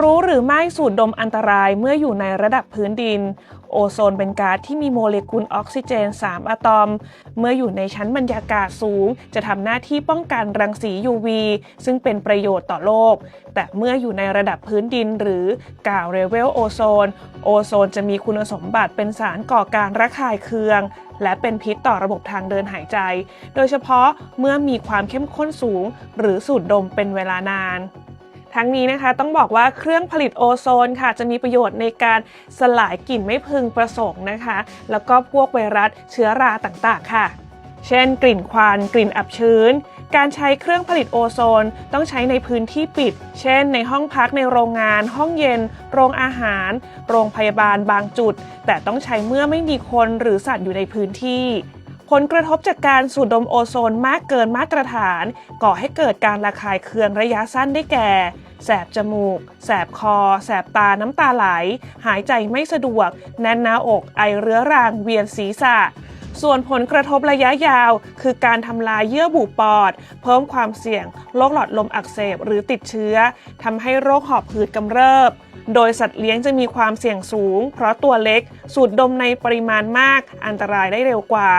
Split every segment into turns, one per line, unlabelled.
รู้หรือไม่สูดดมอันตรายเมื่ออยู่ในระดับพื้นดิน โอโซนเป็นก๊าซที่มีโมเลกุลออกซิเจน 3 อะตอม เมื่ออยู่ในชั้นบรรยากาศสูง จะทำหน้าที่ป้องกันรังสี UV ซึ่งเป็นประโยชน์ต่อโลก แต่เมื่ออยู่ในระดับพื้นดินหรือกาวเรเวลโอโซน โอโซนจะมีคุณสมบัติเป็นสารก่อการระคายเคือง และเป็นพิษต่อระบบทางเดินหายใจ โดยเฉพาะเมื่อมีความเข้มข้นสูง หรือสูดดมเป็นเวลานาน ทั้งนี้นะคะต้องบอกว่าเครื่องผลิตโอโซนค่ะ จะมีประโยชน์ในการสลายกลิ่นไม่พึงประสงค์นะคะ แล้วก็พวกไวรัสเชื้อราต่างๆ ค่ะ เช่น กลิ่นควันกลิ่นอับชื้น การใช้เครื่องผลิตโอโซน ต้องใช้ในพื้นที่ปิด เช่น ในห้องพักในโรงงาน ห้องเย็น โรงอาหาร โรงพยาบาลบางจุด แต่ต้องใช้เมื่อไม่มีคนหรือสัตว์อยู่ในพื้นที่ ผลกระทบจากการสูดดมโอโซนมากเกินมาตรฐาน ก่อให้เกิดการระคายเคืองระยะสั้นได้แก่ แสบจมูก แสบคอ แสบตาน้ำตาไหล หายใจไม่สะดวก แน่นหน้าอก ไอเรื้อรัง เวียนศีรษะส่วนผลกระทบระยะยาว คือการทำลายเยื่อบุปอด เพิ่มความเสี่ยงโรคหลอดลมอักเสบหรือติดเชื้อทำให้โรคหอบหืดกำเริบ โดยสัตว์เลี้ยงจะมีความเสี่ยงสูง เพราะตัวเล็ก สูดดมในปริมาณมาก อันตรายได้เร็วกว่า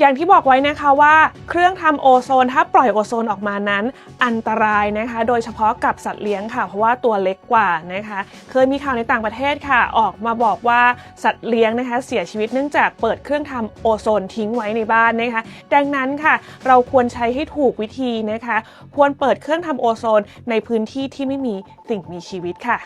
อย่างที่บอกไว้นะคะว่าเครื่องทำโอโซนถ้าปล่อยโอโซนออกมานั้น อันตรายนะคะ โดยเฉพาะกับสัตว์เลี้ยงค่ะ เพราะว่าตัวเล็กกว่านะคะ เคยมีข่าวในต่างประเทศค่ะ ออกมาบอกว่าสัตว์เลี้ยงนะคะเสียชีวิตเนื่องจากเปิดเครื่องทำโอโซนทิ้งไว้ในบ้านนะคะ ดังนั้นค่ะ เราควรใช้ให้ถูกวิธีนะคะ ควรเปิดเครื่องทำโอโซนในพื้นที่ที่ไม่มีสิ่งมีชีวิตค่ะ